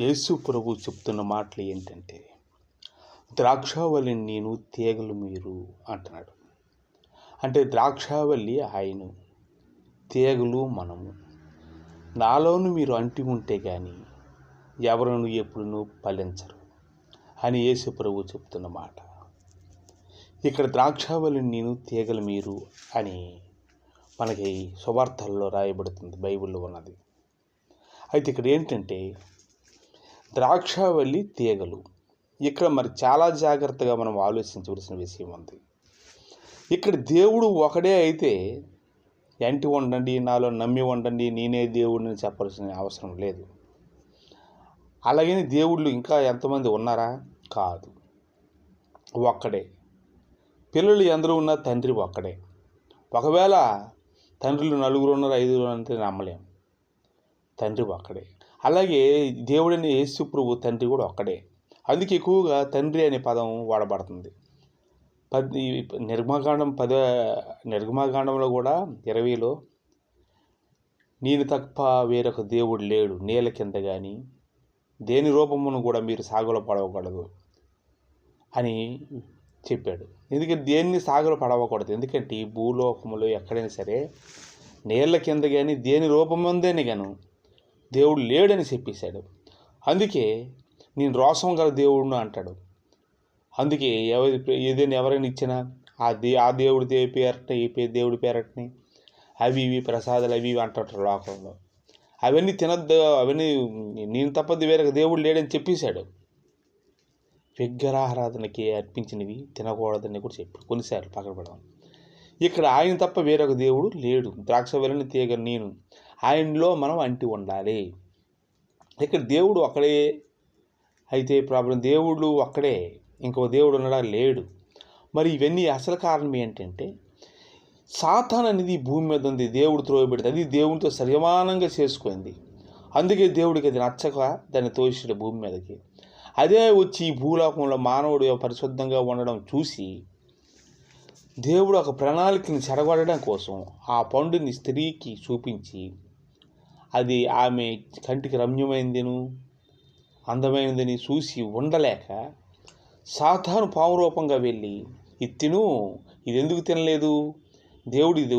యేసు ప్రభు చెప్తున్న మాటలు ఏంటంటే ద్రాక్షావళి నేను తీగలు మీరు అంటున్నాడు. అంటే ద్రాక్షావళి ఆయన తీగలు మనము. నాలోను మీరు అంటి ఉంటే కానీ ఎవరును ఎప్పుడును ఫలించరు అని యేసు ప్రభు చెప్తున్న మాట. ఇక్కడ ద్రాక్షావళి నేను తీగలు మీరు అని మనకి సువార్తల్లో రాయబడుతుంది బైబిల్లో ఉన్నది. అయితే ఇక్కడ ఏంటంటే ద్రాక్షావల్లి తీగలు. ఇక్కడ మరి చాలా జాగ్రత్తగా మనం ఆలోచించవలసిన విషయం ఉంది. ఇక్కడ దేవుడు ఒకడే అయితే ఎంటి ఉండండి నాలో నమ్మి ఉండండి నేనే దేవుడిని చెప్పాల్సిన అవసరం లేదు. అలాగని దేవుళ్ళు ఇంకా ఎంతమంది ఉన్నారా? కాదు. ఒక్కడే. పిల్లలు ఎందరూ ఉన్నా తండ్రి ఒక్కడే. ఒకవేళ తండ్రులు నలుగురు ఉన్నారు ఐదుగురు అంటే నమ్మలేం. తండ్రి ఒక్కడే. అలాగే దేవుడని యేసు ప్రభు తండ్రి కూడా ఒక్కడే. అందుకే ఎక్కువగా తండ్రి అనే పదం వాడబడుతుంది. పది నిర్మాకాండం పద నిర్గమాకాండంలో కూడా ఇరవైలో నేను తప్ప వేరొక దేవుడు లేడు నేల కింద కానీ దేని రూపమును కూడా మీరు సాగులో పడవకూడదు అని చెప్పాడు. ఎందుకంటే దేన్ని సాగులో పడవకూడదు? ఎందుకంటే ఈ భూలోకములో ఎక్కడైనా సరే నీళ్ళ కింద కానీ దేని రూపముందేని గాను దేవుడు లేడని చెప్పేశాడు. అందుకే నేను రోషం గల దేవుడును అంటాడు. అందుకే ఎవరి ఏదైనా ఎవరైనా ఇచ్చినా ఆ దే ఆ దేవుడి దేవి పేరట ఈ పే దేవుడి పేరటని అవి ఇవి ప్రసాదాలు అవి ఇవి అంటారు లోకంలో. అవన్నీ తినద్దు అవన్నీ నేను తప్పది వేరే దేవుడు లేడని చెప్పేశాడు. విగ్రహారాధనకి అర్పించినవి తినకూడదని కూడా చెప్పి కొన్నిసార్లు పక్కన పడడం ఇక్కడ ఆయన తప్ప వేరొక దేవుడు లేడు. ద్రాక్ష వెళ్ళని తీగ నేను ఆయనలో మనం అంటి ఉండాలి. ఇక్కడ దేవుడు ఒక్కడే అయితే ప్రాబ్లం దేవుడు ఒక్కడే ఇంకో దేవుడు ఉన్నాడా? లేడు. మరి ఇవన్నీ అసలు కారణం ఏంటంటే సాతాన్ అనేది భూమి మీద ఉంది దేవుడు త్రోయబెడితే అది దేవునితో సరిమానంగా చేసుకుంది. అందుకే దేవుడికి అది నచ్చక దాన్ని తోసిడు భూమి మీదకి. అదే వచ్చి ఈ భూలోకంలో మానవుడు పరిశుద్ధంగా ఉండడం చూసి దేవుడు ఒక ప్రణాళికని చెడగొట్టడం కోసం ఆ పండుని స్త్రీకి చూపించి అది ఆమె కంటికి రమ్యమైందను అందమైనదని చూసి ఉండలేక సాతాను పాము రూపంగా వెళ్ళి ఇది తిను ఇది ఎందుకు తినలేదు? దేవుడు ఇది